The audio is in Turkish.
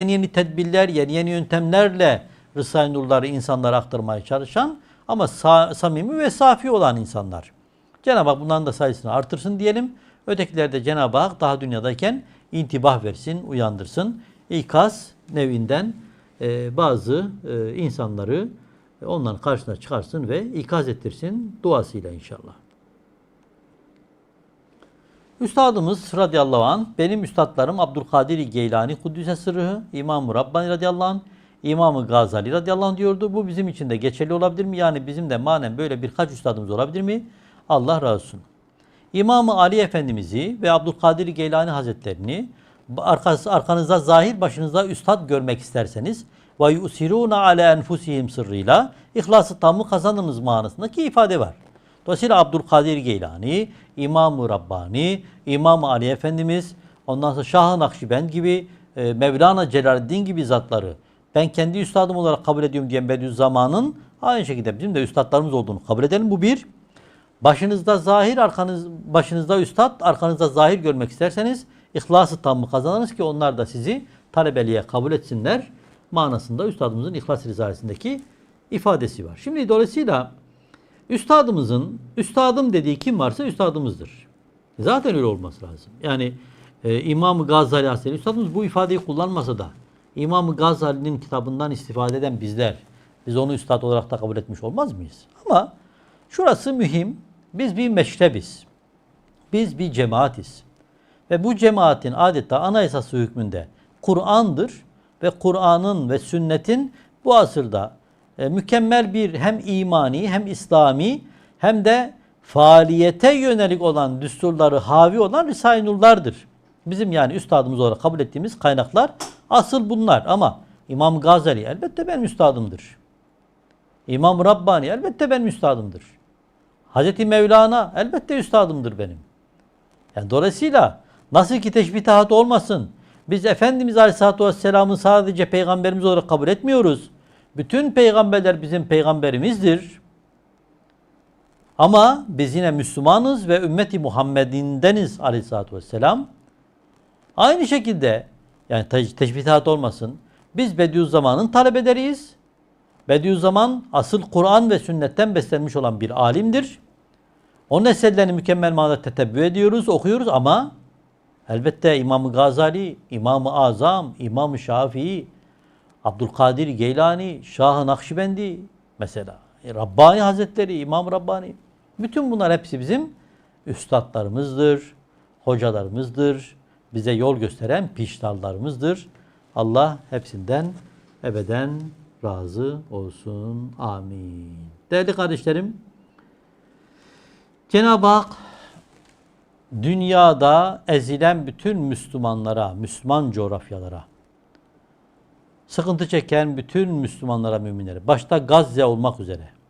yeni yeni tedbirler, yeni yeni yöntemlerle Risale-i Nur'ları insanlara aktarmaya çalışan ama sa- samimi ve safi olan insanlar. Cenab-ı Hak bunların da sayısını artırsın diyelim. Ötekiler de Cenab-ı Hak daha dünyadayken intibah versin, uyandırsın. İkaz nevinden e, bazı e, insanları e, onların karşısına çıkarsın ve ikaz ettirsin duasıyla inşallah. Üstadımız radıyallahu anh, benim üstadlarım Abdülkadir Geylani Kuddüs'e sırrı, İmam-ı Rabbani radıyallahu anh, İmam-ı Gazali radıyallahu anh diyordu. Bu bizim için de geçerli olabilir mi? Yani bizim de manen böyle birkaç üstadımız olabilir mi? Allah razı olsun. İmam-ı Ali Efendimiz'i ve Abdülkadir Geylani Hazretlerini arkası, arkanızda zahir başınızda üstad görmek isterseniz ve yusiruna ala enfusihim sırrıyla ihlası tamı kazanınız manasındaki ifade var. Dolayısıyla Abdülkadir Geylani, İmam-ı Rabbani, İmam-ı Ali Efendimiz, ondan sonra Şah-ı Nakşibend gibi, e, Mevlana Celaleddin gibi zatları ben kendi üstadım olarak kabul ediyorum diyen Bediüzzaman'ın aynı şekilde bizim de üstadlarımız olduğunu kabul edelim. Bu bir. Başınızda zahir, arkanız başınızda üstad, arkanızda zahir görmek isterseniz ihlası tamı kazanırız ki onlar da sizi talebeliğe kabul etsinler manasında üstadımızın İhlas Risalesi'ndeki ifadesi var. Şimdi dolayısıyla üstadımızın üstadım dediği kim varsa üstadımızdır. Zaten öyle olması lazım. Yani e, İmam-ı Gazali Hazretleri üstadımız bu ifadeyi kullanmasa da İmam-ı Gazali'nin kitabından istifade eden bizler biz onu üstad olarak da kabul etmiş olmaz mıyız? Ama şurası mühim. Biz bir meşrebiz. Biz bir cemaatiz. Ve bu cemaatin adeta anayasası hükmünde Kur'an'dır ve Kur'an'ın ve sünnetin bu asırda e, mükemmel bir hem imani hem İslami hem de faaliyete yönelik olan düsturları havi olan Risale-i Nur'lardır. Bizim yani üstadımız olarak kabul ettiğimiz kaynaklar asıl bunlar ama İmam Gazali elbette benim üstadımdır. İmam Rabbani elbette benim üstadımdır. Hazreti Mevlana elbette üstadımdır benim. Yani dolayısıyla nasıl ki teşbihat olmasın. Biz Efendimiz Aleyhisselatü Vesselam'ı sadece peygamberimiz olarak kabul etmiyoruz. Bütün peygamberler bizim peygamberimizdir. Ama biz yine Müslümanız ve ümmeti Muhammed'indeniz Aleyhisselatü Vesselam. Aynı şekilde yani te- teşbihat olmasın. Biz Bediüzzaman'ın talebeleriyiz. Bediüzzaman asıl Kur'an ve sünnetten beslenmiş olan bir alimdir. Onun eserlerini mükemmel manada tetebbü ediyoruz, okuyoruz ama elbette İmam-ı Gazali, İmam-ı Azam, İmam-ı Şafii, Abdülkadir Geylani, Şah-ı Nakşibendi mesela, e, Rabbani Hazretleri, İmam Rabbani. Bütün bunlar hepsi bizim üstadlarımızdır, hocalarımızdır, bize yol gösteren piştallarımızdır. Allah hepsinden ebeden razı olsun. Amin. Değerli kardeşlerim, Cenab-ı Hak dünyada ezilen bütün Müslümanlara, Müslüman coğrafyalara, sıkıntı çeken bütün Müslümanlara, müminlere, başta Gazze olmak üzere,